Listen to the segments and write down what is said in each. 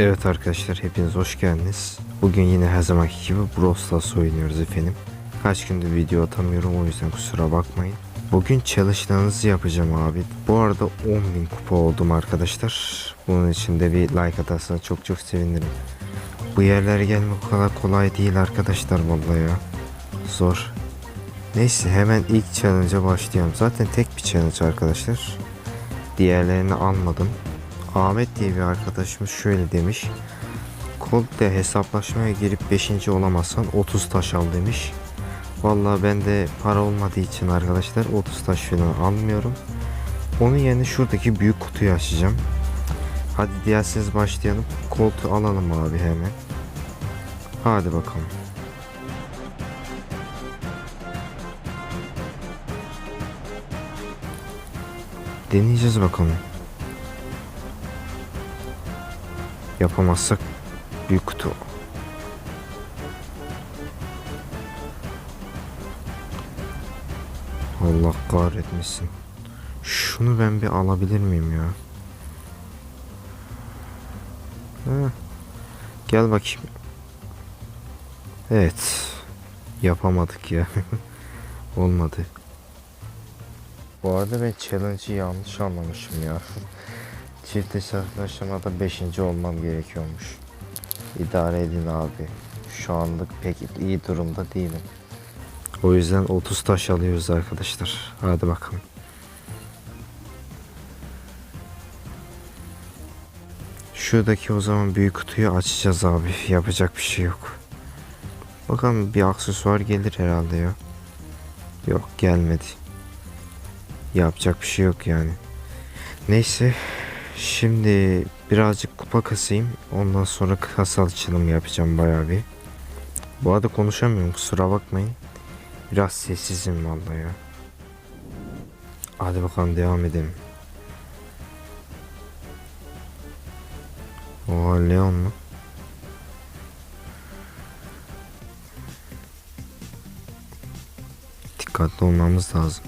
Evet arkadaşlar hepiniz hoş geldiniz. Bugün yine her zamanki gibi Brawl oynuyoruz efendim. Kaç gündür video atamıyorum o yüzden kusura bakmayın. Bugün challenge'larınızı yapacağım abi. Bu arada 10.000 kupa oldum arkadaşlar. Bunun için de bir like atarsanız çok çok sevinirim. Bu yerlere gelmek o kadar kolay değil arkadaşlar vallahi ya. Zor. Neyse hemen ilk challenge'a başlayalım. Zaten tek bir challenge arkadaşlar. Diğerlerini almadım. Ahmet diye bir arkadaşımız şöyle demiş. Cold'le hesaplaşmaya girip 5. olamazsan 30 taş al demiş. Vallahi ben de para olmadığı için arkadaşlar 30 taş falan almıyorum. Onun yerine şuradaki büyük kutuyu açacağım. Hadi diyerseniz başlayalım. Cold'u alalım abi hemen. Hadi bakalım. Deneyeceğiz bakalım. Yapamazsak büyük kutu. Allah kahretmesin. Şunu ben bir alabilir miyim ya? Heh. Gel bakayım. Evet. Yapamadık ya. Olmadı. Bu arada ben challenge'ı yanlış anlamışım ya. Çift hesaplaşmada 5. olmam gerekiyormuş. İdare edin abi. Şu anlık pek iyi durumda değilim. O yüzden 30 taş alıyoruz arkadaşlar. Hadi bakalım. Şuradaki o zaman büyük kutuyu açacağız abi. Yapacak bir şey yok. Bakalım bir aksesuar gelir herhalde ya. Yok gelmedi. Yapacak bir şey yok yani. Neyse. Şimdi birazcık kupa kasayım. Ondan sonra kasa açılımı yapacağım bayağı bir. Bu arada konuşamıyorum kusura bakmayın. Biraz sessizim vallahi ya. Hadi bakalım devam edelim. Oha Leon mu? Dikkatli olmamız lazım.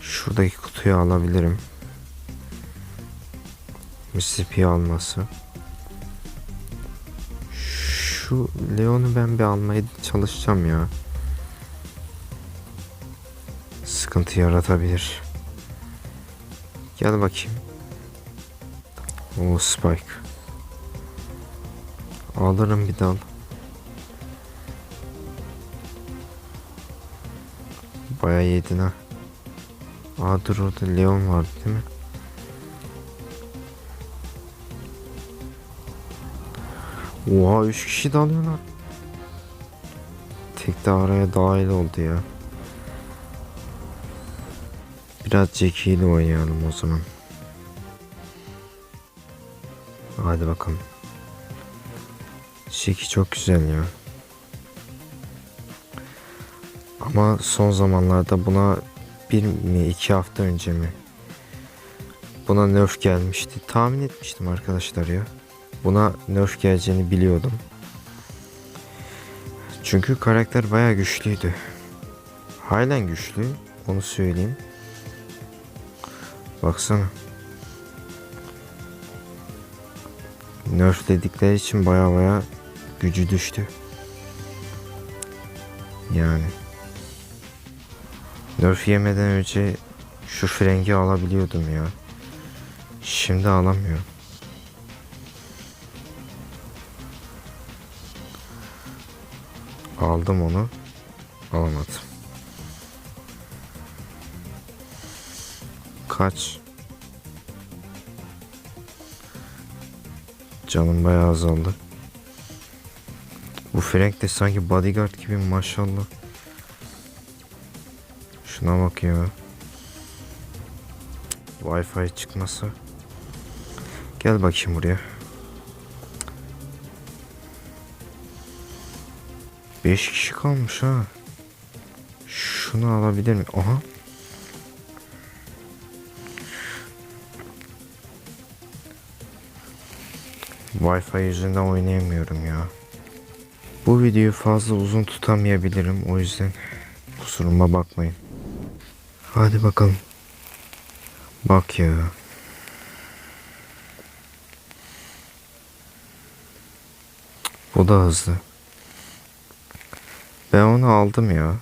Şuradaki kutuyu alabilirim. Mississippi alması. Şu Leon'u ben bir almaya çalışacağım ya. Sıkıntı yaratabilir. Gel bakayım. O Spike. Alırım bir dal. Bayağı yedin ha. Aa dur orada Leon vardı değil mi? Oha 3 kişi dalıyorlar. Tek de araya dahil oldu ya. Biraz Jackie oynayalım o zaman. Hadi bakalım. Jackie çok güzel ya. Ama son zamanlarda buna bir mi iki hafta önce mi buna nerf gelmişti. Tahmin etmiştim arkadaşlar ya. Buna nerf geleceğini biliyordum. Çünkü karakter bayağı güçlüydü. Halen güçlü. Onu söyleyeyim. Baksana. Nerfledikleri için baya baya gücü düştü. Yani. Nerf yemeden önce şu frengi alabiliyordum ya. Şimdi alamıyorum. Aldım onu. Alamadım. Kaç? Canım bayağı azaldı. Bu Frank de sanki bodyguard gibi maşallah. Şuna bak ya. Wi-Fi çıkmasa. Gel bakayım buraya. 5 kişi kalmış ha. Şunu alabilir miyim? Aha. Wi-Fi yüzünden oynayamıyorum ya. Bu videoyu fazla uzun tutamayabilirim o yüzden kusuruma bakmayın. Hadi bakalım. Bak ya. Bu da hızlı. Ben onu aldım ya.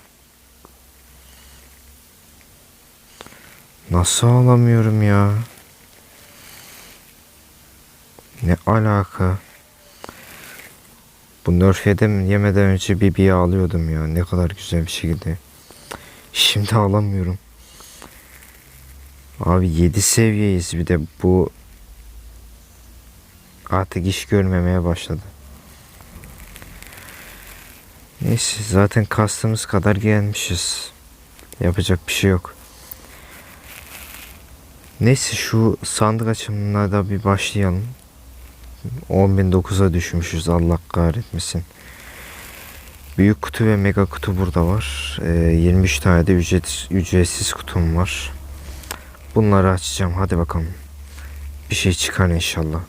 Nasıl alamıyorum ya? Ne alaka? Bu nerf yedem yemeden önce bir bir alıyordum ya. Ne kadar güzel bir şekilde. Şimdi alamıyorum. Abi 7 seviyeyiz bir de bu artık iş görmemeye başladı. Neyse zaten kastımız kadar gelmişiz. Yapacak bir şey yok. Neyse şu sandık açımına da bir başlayalım. 10.009'a düşmüşüz Allah kahretmesin. Büyük kutu ve mega kutu burada var. Ee, 23 tane de ücret, ücretsiz kutum var. Bunları açacağım. Hadi bakalım. Bir şey çıkar inşallah.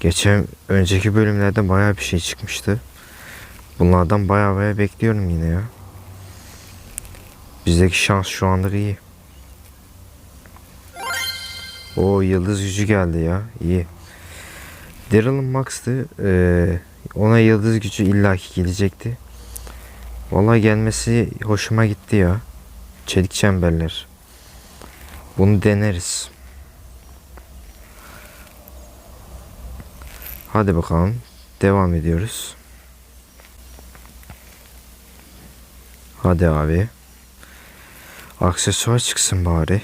Geçen önceki bölümlerde bayağı bir şey çıkmıştı. Bunlardan bayağı bayağı bekliyorum yine ya. Bizdeki şans şu anlık iyi. O yıldız gücü geldi ya. İyi. Daryl'ın Max'tı. Ee, ona yıldız gücü illaki gelecekti. Vallahi gelmesi hoşuma gitti ya. Çelik çemberler. Bunu deneriz. Hadi bakalım. Devam ediyoruz. Hadi abi. Aksesuar çıksın bari.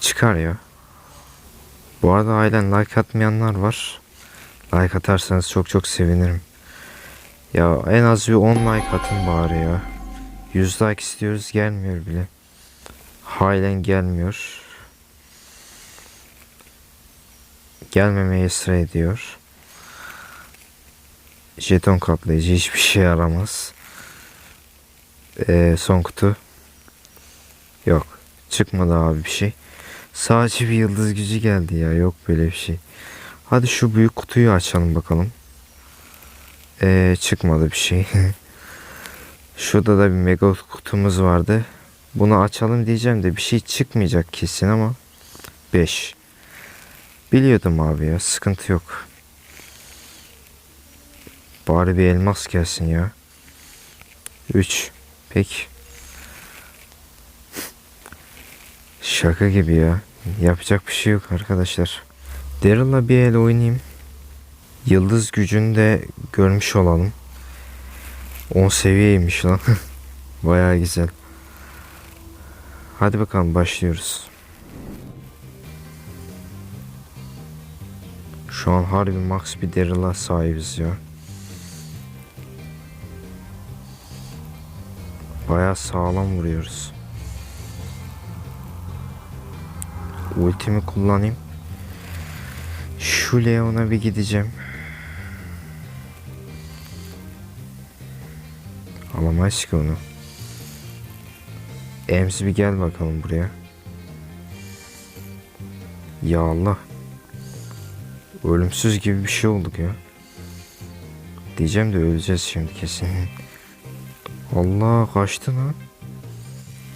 Çıkar ya. Bu arada ailen like atmayanlar var. Like atarsanız çok çok sevinirim. Ya en az bir 10 like atın bari ya. 100 like istiyoruz gelmiyor bile. Halen gelmiyor. Gelmemeye ısrar ediyor. Jeton katlayıcı hiçbir şey yaramaz. Ee, son kutu. Yok. Çıkmadı abi bir şey. Sadece bir yıldız gücü geldi ya. Yok böyle bir şey. Hadi şu büyük kutuyu açalım bakalım. Ee, çıkmadı bir şey. Şurada da bir mega kutumuz vardı. Bunu açalım diyeceğim de bir şey çıkmayacak kesin ama 5. Biliyordum abi ya sıkıntı yok. Bari bir elmas gelsin ya. 3. Peki. Şaka gibi ya. Yapacak bir şey yok arkadaşlar. Daryl'la bir el oynayayım. Yıldız gücünü de görmüş olalım. 10 seviyeymiş lan. Bayağı güzel. Hadi bakalım başlıyoruz. Şu an harbi max bir Daryl'a sahibiz ya. Bayağı sağlam vuruyoruz. Ultimi kullanayım. Şu Leon'a bir gideceğim. Alamayız ki onu. Ems bir gel bakalım buraya. Ya Allah. Ölümsüz gibi bir şey olduk ya. Diyeceğim de öleceğiz şimdi kesin. Allah kaçtı lan.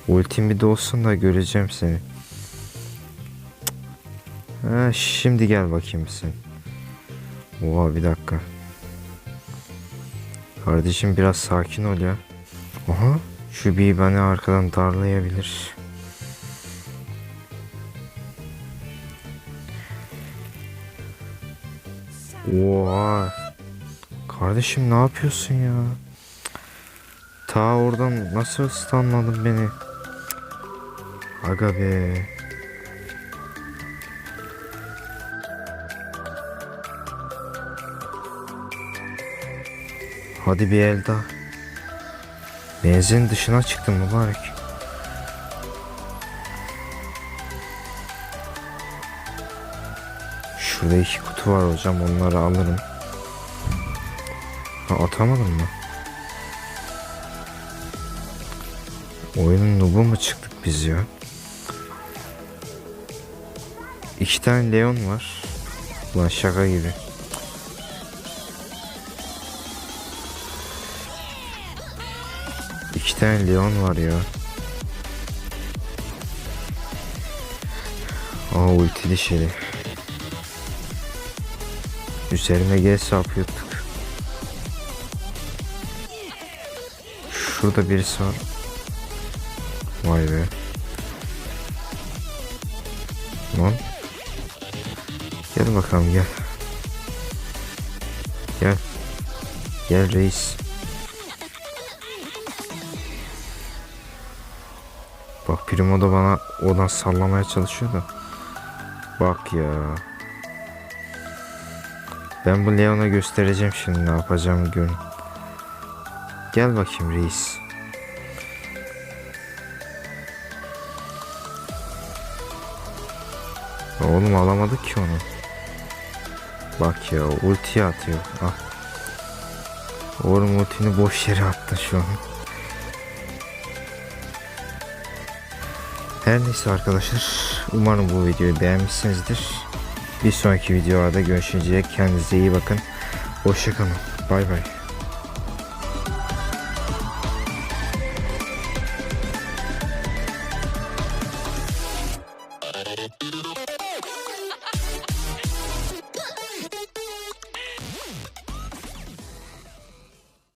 Ultim bir de olsun da göreceğim seni. Ha, şimdi gel bakayım sen. Oha bir dakika. Kardeşim biraz sakin ol ya. Aha şu bir beni arkadan darlayabilir. Oha. Kardeşim ne yapıyorsun ya? Ta oradan nasıl stunladın beni? Aga be. Hadi bir el daha. Benzin dışına çıktım mübarek. Şurada iki kutu var hocam onları alırım. Ha, atamadım mı? Oyunun nubu mu çıktık biz ya? İki tane Leon var. Ulan şaka gibi. İki tane Leon var ya. Aa ultili şey. Üzerine gel yapıyorduk. Şurada birisi var. Vay be. Lan. Gel bakalım gel. Gel. Gel reis. Bak Primo da bana oradan sallamaya çalışıyor da. Bak ya. Ben bu Leon'a göstereceğim şimdi ne yapacağımı görün. Gel bakayım reis. Oğlum alamadık ki onu. Bak ya ulti atıyor. Ah. Oğlum ultini boş yere attı şu an. Her neyse arkadaşlar. Umarım bu videoyu beğenmişsinizdir. Bir sonraki videolarda görüşünceye kendinize iyi bakın. Hoşçakalın. Bay bay.